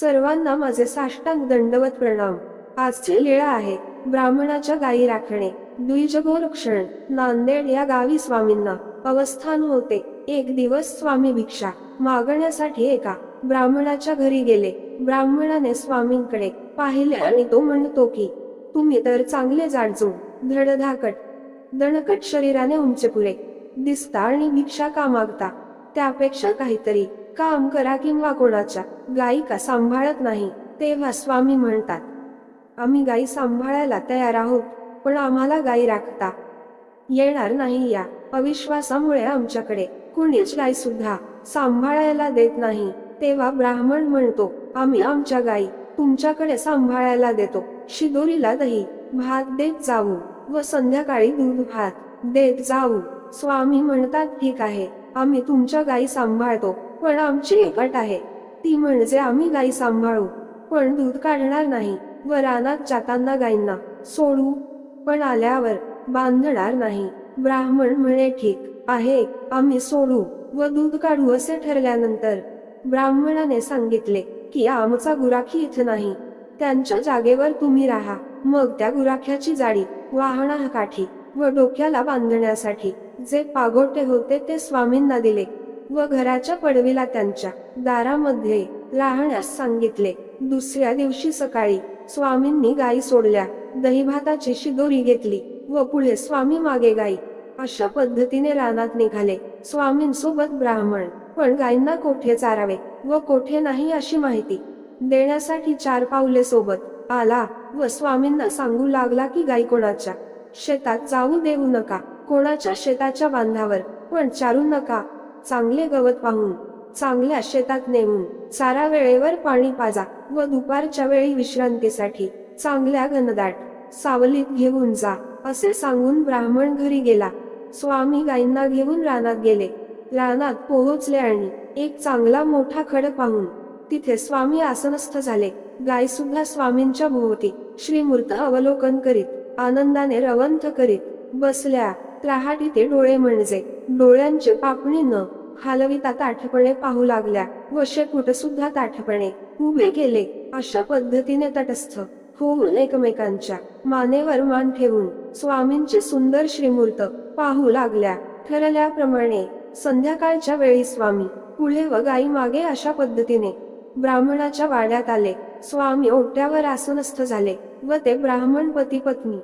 सर्वांना माझे साष्टांग दंडवत प्रणाम. आजची लीळा आहे ब्राह्मणाच्या गायी राखणे. द्विजगोरक्षण नांदेड या गावी स्वामींना. अवस्थान होते एक दिवस स्वामी भिक्षा. मागण्यासाठी एका ब्राह्मणाच्या घरी गेले. ब्राह्मणाने स्वामींकडे पाहिले आणि तो म्हणतो की तुम्ही तर चांगले जाडजूड धडधाकट दणकट शरीराने उंचपुरे दिसता आणि भिक्षा का मागता? त्यापेक्षा काहीतरी काम करा किंवा कोणाच्या गायिका सांभाळत नाही तेव्हा स्वामी म्हणतात आम्ही गायी सांभाळायला तयार आहोत पण आम्हाला गायी राखता येणार नाही या अविश्वासामुळे आमच्याकडे कुणीच गाय सुद्धा सांभाळायला देत नाही. तेव्हा ब्राह्मण म्हणतो आम्ही आमच्या गायी तुमच्याकडे सांभाळायला देतो शिदोरीला दही भात देत जाऊ व संध्याकाळी दूध भात देत जाऊ. स्वामी म्हणतात ठीक आहे आम्ही तुमच्या गायी सांभाळतो पण आमची एकट आहे. ती म्हणजे आम्ही गायी सांभाळू. पण दूध काढणार नाही. व रानात जाताना गायींना सोडू. पण आल्यावर बांधणार नाही. ब्राह्मण म्हणे ठीक आहे आम्ही सोडू व दूध काढू असे ठरल्यानंतर ब्राह्मणाने सांगितले की आमचा गुराखी इथं नाही. त्यांच्या जागेवर तुम्ही राहा. मग त्या गुराख्याची जाडी वाहना काठी व डोक्याला बांधण्यासाठी जे पागोटे होते ते स्वामींना दिले. व घराच्या पडवीला त्यांच्या दारामध्ये राहण्यास सांगितले. दुसऱ्या दिवशी सकाळी स्वामींनी गायी सोडल्या. दहीभाताची शिदोरी घेतली व पुढे स्वामी मागे गायी अशा पद्धतीने रानात निघाले. स्वामींसोबत ब्राह्मण पण गायींना कोठे चारावे व कोठे नाही अशी माहिती देण्यासाठी चार पावले सोबत आला व स्वामींना सांगू लागला की गाई कोणाच्या शेतात जाऊ देऊ नका. कोणाच्या शेताच्या बांधावर पण चारू नका. चांगले गवत पाहून चांगल्या शेतात नेऊन चारा वेळेवर पाणी पाजा व दुपारच्या वेळी विश्रांतीसाठी चांगल्या घनदाट सावलीत घेऊन जा असे सांगून ब्राह्मण घरी गेला. स्वामी गायींना घेऊन रानात गेले. रानात पोहोचले आणि एक चांगला मोठा खड पाहून तिथे स्वामी आसनस्थ झाले. गाय सुद्धा स्वामींच्या भोवती श्रीमूर्त अवलोकन करीत आनंदाने रवंथ करीत बसल्या त्राहाटी ते डोळे म्हणजे डोळ्यांचे पापणे न हालविता ताठपणे पाहू लागल्या. व शेपूट सुद्धा ताठपणे उभे केले. अशा पद्धतीने तटस्थ होऊन एकमेकांच्या मानेवर मान ठेवून स्वामींचे सुंदर श्रीमूर्त पाहू लागल्या. ठरल्याप्रमाणे संध्याकाळच्या वेळी स्वामी पुढे व गाई मागे अशा पद्धतीने ब्राह्मणाच्या वाड्यात आले. स्वामी ओट्यावर आसनस्थ झाले व ते ब्राह्मण पती पत्नी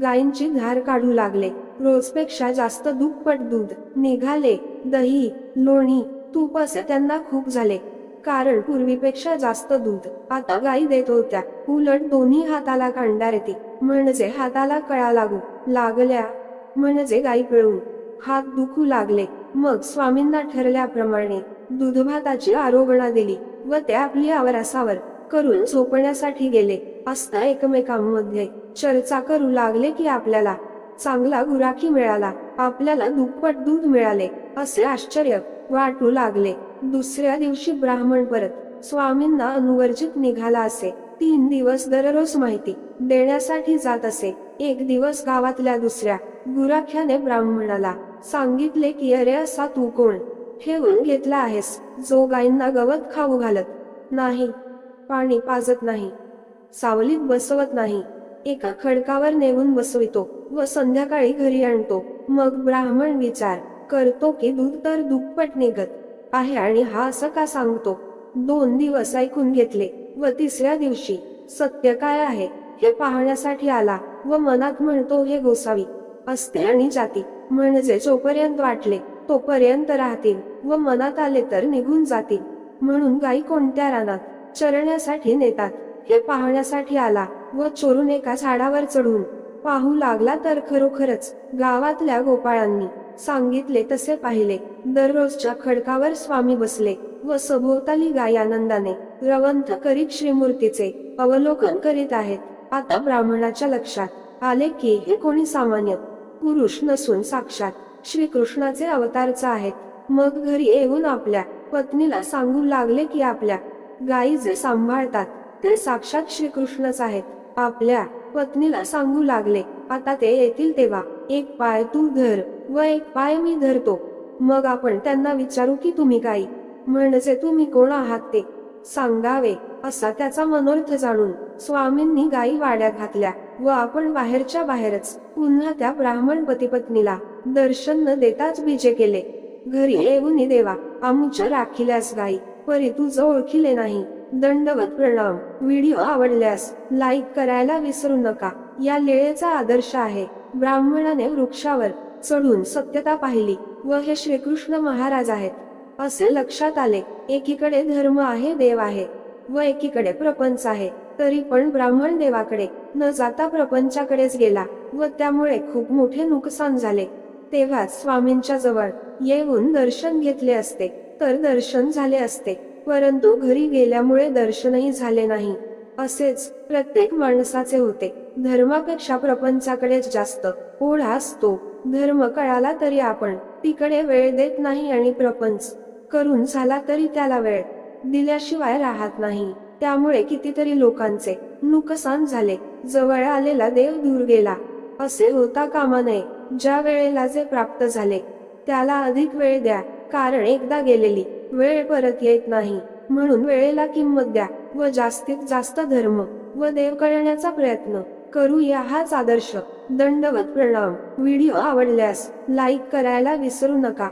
गायींची धार काढू लागले. रोजपेक्षा जास्त दुप्पट दूध. निघाले. दही लोणी तूप असे त्यांना खूप झाले. कारण पूर्वीपेक्षा जास्त दूध आता गाई देत होत्या. उलट दोन्ही हाताला कांडार येते. म्हणजे हाताला कळा लागू लागल्या म्हणजे गायी पिळून हात दुखू लागले. मग स्वामींना ठरल्याप्रमाणे दूधभाताची आरोगणा दिली व ते आपली आवरासावर करून झोपण्यासाठी गेले. असता एकमेकांमध्ये चर्चा करू लागले की आपल्याला चांगला गुराखी मिळाला. आपल्याला दुप्पट दूध मिळाले असे आश्चर्य वाटू लागले. दुसऱ्या दिवशी ब्राह्मण परत स्वामींना अनुवर्जित निघाला असे. तीन दिवस दररोज माहिती देण्यासाठी जात असे. एक दिवस गावातल्या दुसऱ्या गुराख्याने ब्राह्मणाला सांगितले की अरे असा तू कोण? ठेवून घेतला आहेस. जो गायींना गवत खाऊ घालत नाही पाणी पाजत नाही सावलीत बसवत नाही एका खडकावर नेऊन बसवितो. व संध्याकाळी घरी आणतो. मग ब्राह्मण विचार करतो की दूध तर दुप्पट निघत आहे आणि हा असं का सांगतो? दोन दिवस ऐकून घेतले व तिसऱ्या दिवशी सत्य काय आहे? हे पाहण्यासाठी आला व मनात म्हणतो हे गोसावी असते आणि जाती म्हणजे जोपर्यंत वाटले तोपर्यंत राहतील व मनात आले तर निघून जातील. म्हणून गायी कोणत्या रानात चरण्यासाठी नेतात? हे पाहण्यासाठी आला व चोरून एका झाडावर चढून पाहू लागला तर खरोखरच गावातल्या गोपाळांनी सांगितले तसे पाहिले. दररोजच्या खडकावर स्वामी बसले व सभोवताली गाय आनंदाने रवंथ करीत श्रीमूर्तीचे अवलोकन करीत आहेत. आता ब्राह्मणाच्या लक्षात आले की हे कोणी सामान्य पुरुष नसून साक्षात श्रीकृष्णाचे अवतारच आहेत. मग घरी येऊन आपल्या पत्नीला सांगू लागले की आपल्या गायी जे सांभाळतात ते साक्षात श्रीकृष्णच आहेत. आपल्या पत्नीला सांगू लागले आता ते येतील तेव्हा. एक पाय तू धर व एक पाय मी धरतो. मग आपण त्यांना विचारू की तुम्ही काही म्हणजे तुम्ही कोण आहात ते? सांगावे असा त्याचा मनोर्थ जाणून स्वामींनी गायी वाड्यात घातल्या व आपण बाहेरच्या बाहेरच पुन्हा त्या ब्राह्मण पतीपत्नीला दर्शन न देताच बीजे केले. घरी येऊन देवा आमच्या राखिल्यास गाई परी तुझं ओळखिले नाही. दंडवत प्रणाम व्हिडिओ आवडल्यास लाईक करायला विसरू नका. या लेळेचा आदर्श आहे. ब्राह्मणाने वृक्षावर चढून सत्यता पाहिली व हे श्रीकृष्ण महाराज आहेत. असे लक्षात आले एकीकडे धर्म आहे देव आहे व एकीकडे प्रपंच आहे. तरी पण ब्राह्मण देवाकडे न जाता प्रपंचाकडेच गेला व त्यामुळे खूप मोठे नुकसान झाले. तेव्हाच स्वामींच्या जवळ येऊन दर्शन घेतले असते. तर दर्शन झाले असते. परंतु घरी गेल्यामुळे दर्शनही झाले नाही. असेच प्रत्येक माणसाचे होते. धर्मापेक्षा प्रपंचाकडेच जास्त ओढा असतो. धर्म कळाला तरी आपण तिकडे वेळ देत नाही आणि प्रपंच करून झाला तरी त्याला वेळ दिल्याशिवाय राहत नाही. त्यामुळे कितीतरी लोकांचे नुकसान झाले. जवळ आलेला देव दूर गेला. असे होता कामा नये. ज्या वेळेला जे प्राप्त झाले त्याला अधिक वेळ द्या. कारण एकदा गेलेली वेळ परत येत नाही. म्हणून वेळेला किंमत द्या व जास्तीत जास्त धर्म व देव कळण्याचा प्रयत्न करूया हाच आदर्श. दंडवत प्रणाम. व्हिडिओ आवडल्यास लाईक करायला विसरू नका.